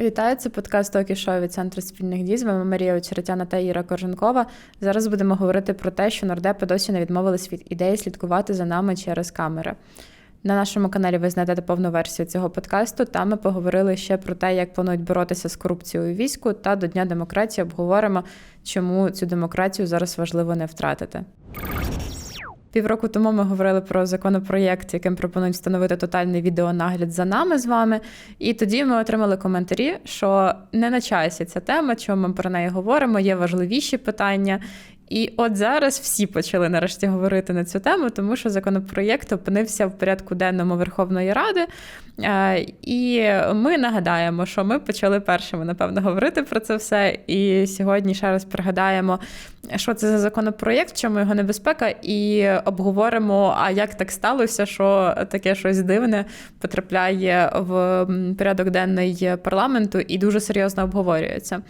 Вітаю, це подкаст «Токі Шоу» від Центру спільних дій. З вами Марія Очеретяна та Іра Коженкова. Зараз будемо говорити про те, що нардепи досі не відмовились від ідеї слідкувати за нами через камери. На нашому каналі ви знайдете повну версію цього подкасту. Там ми поговорили ще про те, як планують боротися з корупцією у війську, та до Дня демократії обговоримо, чому цю демократію зараз важливо не втратити. Півроку тому ми говорили про законопроєкт, яким пропонують встановити тотальний відеонагляд за нами з вами. І тоді ми отримали коментарі, що не на часі ця тема, чому ми про неї говоримо, є важливіші питання. І от зараз всі почали нарешті говорити на цю тему, тому що законопроєкт опинився в порядку денному Верховної Ради. Е, і ми нагадаємо, що ми почали першими, напевно, говорити про це все. І сьогодні ще раз пригадаємо, що це за законопроєкт, чому його небезпека, і обговоримо, а як так сталося, що таке щось дивне потрапляє в порядок денний парламенту і дуже серйозно обговорюється.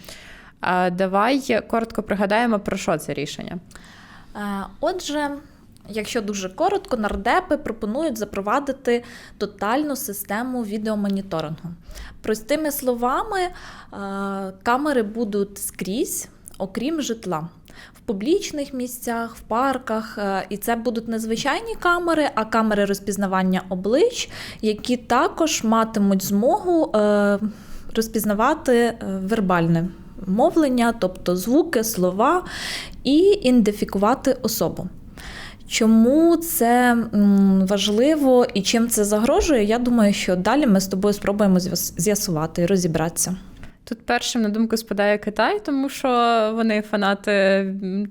Давай коротко пригадаємо, про що це рішення. Е, отже, якщо дуже коротко, нардепи пропонують запровадити тотальну систему відеомоніторингу. Простими словами, е, камери будуть скрізь, окрім житла. В публічних місцях, в парках, е, і це будуть не звичайні камери, а камери розпізнавання облич, які також матимуть змогу розпізнавати вербальне мовлення, тобто звуки, слова, і ідентифікувати особу. Чому це важливо і чим це загрожує? Я думаю, що далі ми з тобою спробуємо з'ясувати і розібратися. Тут першим на думку спадає Китай, тому що вони фанати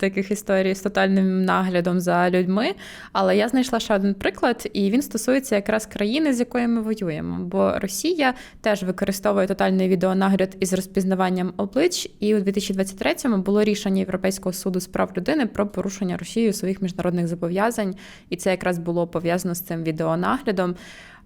таких історій з тотальним наглядом за людьми. Але я знайшла ще один приклад, і він стосується якраз країни, з якою ми воюємо. Бо Росія теж використовує тотальний відеонагляд із розпізнаванням облич, і у 2023-му було рішення Європейського суду з прав людини про порушення Росією своїх міжнародних зобов'язань, і це якраз було пов'язано з цим відеонаглядом.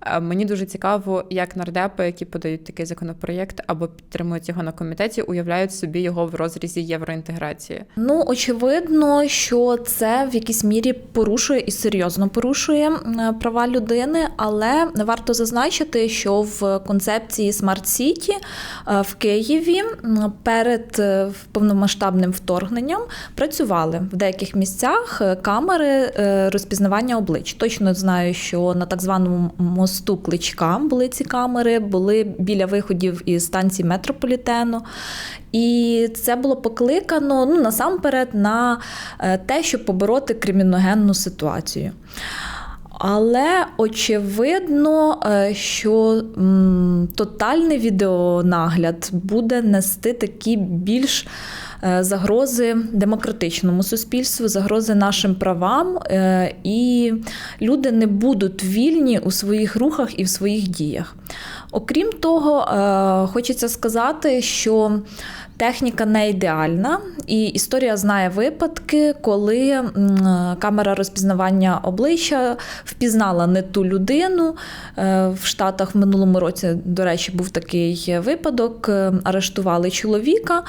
Е, мені дуже цікаво, як нардепи, які подають такий законопроєкт або підтримують його на комітеті, уявляють собі його в розрізі євроінтеграції. Ну очевидно, що це в якійсь мірі порушує і серйозно порушує права людини, але варто зазначити, що в концепції City е, в Києві перед е, повномасштабним вторгненням працювали в деяких місцях камери розпізнавання облич. Точно знаю, що на так званому мосту Кличка були ці камери, були біля виходів із станції метрополітену. І це було покликано ну, насамперед на е, те, щоб побороти криміногенну ситуацію. Але очевидно, е, що тотальний відеонагляд буде нести такі більш загрози демократичному суспільству, загрози нашим правам, е, і люди не будуть вільні у своїх рухах і в своїх діях. Окрім того, е, хочеться сказати, що Техніка не ідеальна, і історія знає випадки, коли камера розпізнавання обличчя впізнала не ту людину. Е, в Штатах в минулому році, до речі, був такий випадок. Е, арештували чоловіка.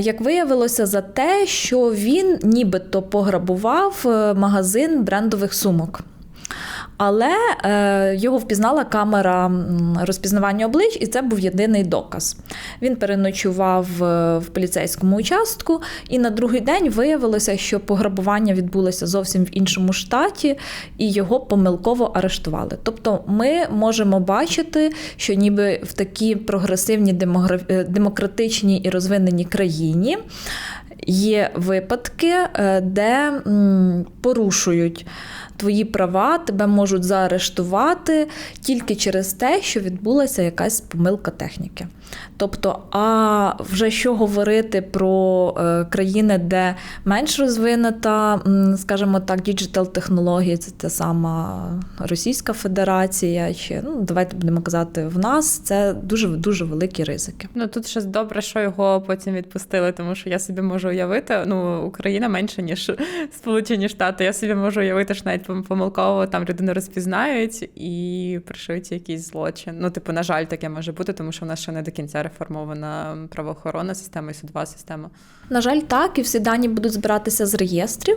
Як виявилося, за те, що він нібито пограбував магазин брендових сумок. Але е, його впізнала камера розпізнавання облич, і це був єдиний доказ. Він переночував е, в поліцейському участку, і на другий день виявилося, що пограбування відбулося зовсім в іншому штаті, і його помилково арештували. Тобто, ми можемо бачити, що ніби в такій прогресивній е, демократичній і розвиненій країні є випадки, е, де порушують твої права, тебе можуть заарештувати тільки через те, що відбулася якась помилка техніки. Тобто, а вже що говорити про е, країни, де менш розвинута, скажімо так, діджитал технології, це та сама Російська Федерація, чи ну давайте будемо казати, в нас це дуже дуже великі ризики. Ну тут ще добре, що його потім відпустили, тому що я собі можу уявити, ну Україна менше ніж Сполучені Штати. Я собі можу уявити, що навіть помилково там людину розпізнають і пришують якийсь злочин. Ну, типу, на жаль, таке може бути, тому що в нас ще не до кінця реформована правоохоронна система і судова система. На жаль, так, і всі дані будуть збиратися з реєстрів,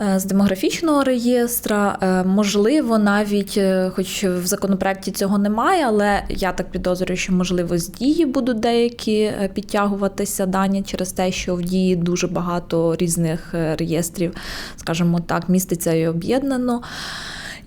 е, з демографічного реєстра. Е, Можливо, навіть, е, хоч в законопроекті цього немає, але я так підозрюю, що можливо з дії будуть деякі підтягуватися дані через те, що в дії дуже багато різних реєстрів, скажімо так, міститься і об'єднано.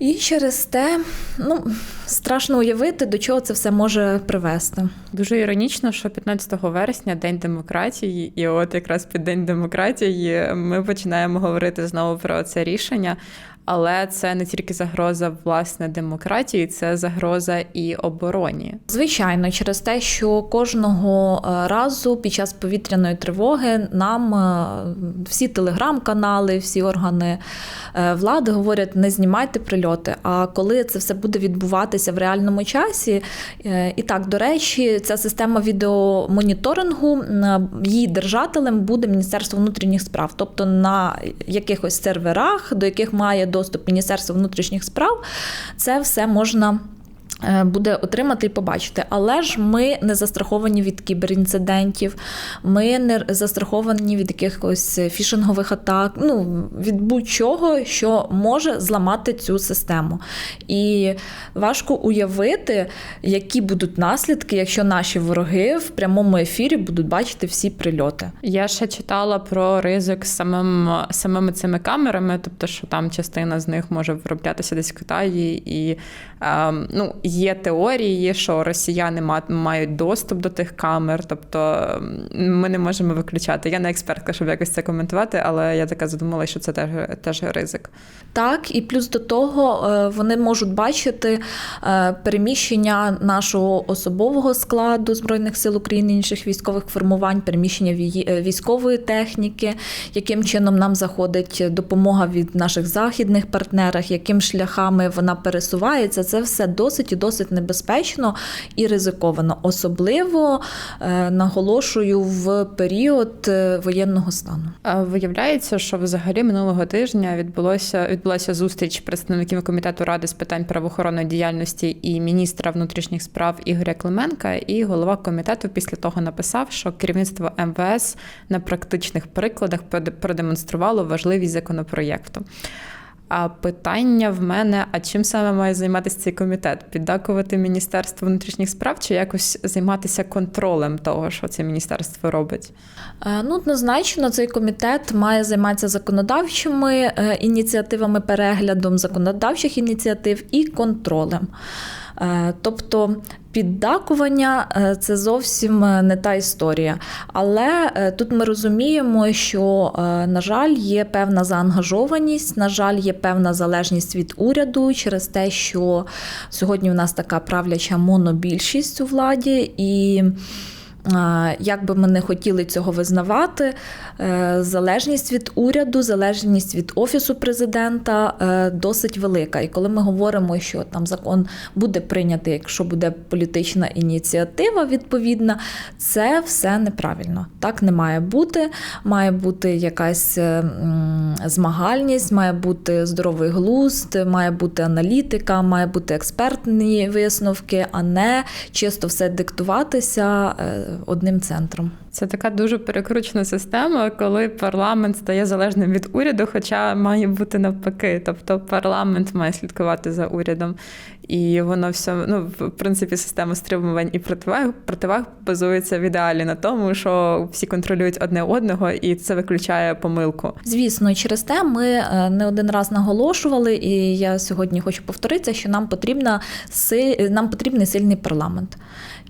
І через те, ну, страшно уявити, до чого це все може привести. Дуже іронічно, що 15 вересня День демократії, і от якраз під День демократії ми починаємо говорити знову про це рішення. Але це не тільки загроза власне демократії, це загроза і обороні. Звичайно, через те, що кожного е, разу під час повітряної тривоги нам е, всі телеграм-канали, всі органи е, влади говорять: не знімайте прильоти. А коли це все буде відбуватися в реальному часі, і так, до речі, ця система відеомоніторингу її держателем буде Міністерство внутрішніх справ, тобто на якихось серверах, до яких має доступ Міністерства внутрішніх справ, це все можна буде отримати і побачити. Але ж ми не застраховані від кіберінцидентів, ми не застраховані від якихось фішингових атак, ну від будь-чого, що може зламати цю систему. І важко уявити, які будуть наслідки, якщо наші вороги в прямому ефірі будуть бачити всі прильоти. Я ще читала про ризик самим, самими цими камерами, тобто, що там частина з них може вироблятися десь в Китаї, і ем, ну, є теорії, що росіяни ма- мають доступ до тих камер, тобто ми не можемо виключати. Я не експертка, щоб якось це коментувати, але я така задумала, що це теж, теж ризик. Так, і плюс до того е, вони можуть бачити е, переміщення нашого особового складу Збройних сил України, інших військових формувань, переміщення е, військової техніки, яким чином нам заходить допомога від наших західних партнерів, яким шляхами вона пересувається. Це все досить і досить небезпечно і ризиковано, особливо е, наголошую в період е, воєнного стану. Виявляється, що взагалі минулого тижня відбулося відбулася зустріч представників комітету ради з питань правоохоронної діяльності і міністра внутрішніх справ Ігоря Клименка. І голова комітету після того написав, що керівництво МВС на практичних прикладах проде- продемонструвало важливість законопроєкту. А питання в мене: а чим саме має займатися цей комітет? Піддакувати Міністерство внутрішніх справ чи якось займатися контролем того, що це міністерство робить? Е, Ну, однозначно, цей комітет має займатися законодавчими е, ініціативами, переглядом законодавчих ініціатив і контролем. Е, Тобто піддакування е, це зовсім е, не та історія. Але тут ми розуміємо, що, на жаль, є певна заангажованість, на жаль, є певна залежність від уряду через те, що сьогодні у нас така правляча монобільшість у владі і. Як би ми не хотіли цього визнавати, е, залежність від уряду, залежність від офісу президента е, досить велика. І коли ми говоримо, що там закон буде прийнятий, якщо буде політична ініціатива відповідна, це все неправильно. Так не має бути. Має бути якась е, змагальність, має бути здоровий глузд, має бути аналітика, має бути експертні висновки, а не чисто все диктуватися одним центром. Це така дуже перекручена система, коли парламент стає залежним від уряду, хоча має бути навпаки. Тобто парламент має слідкувати за урядом. І воно все, ну, в принципі, система стримувань і противаг, противаг базується в ідеалі на тому, що всі контролюють одне одного, і це виключає помилку. Звісно, через те ми е, не один раз наголошували, і я сьогодні хочу повторитися, що нам потрібна нам потрібний сильний парламент.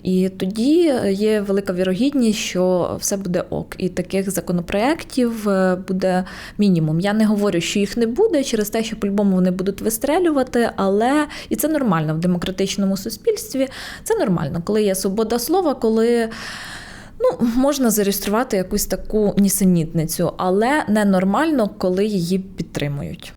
І тоді є велика вірогідність, що все буде ок. І таких законопроєктів е, буде мінімум. Я не говорю, що їх не буде через те, що по-любому вони будуть вистрелювати, але і це нормально в демократичному суспільстві. Це нормально, коли є свобода слова, коли. Ну, можна зареєструвати якусь таку нісенітницю, але ненормально, коли її підтримують.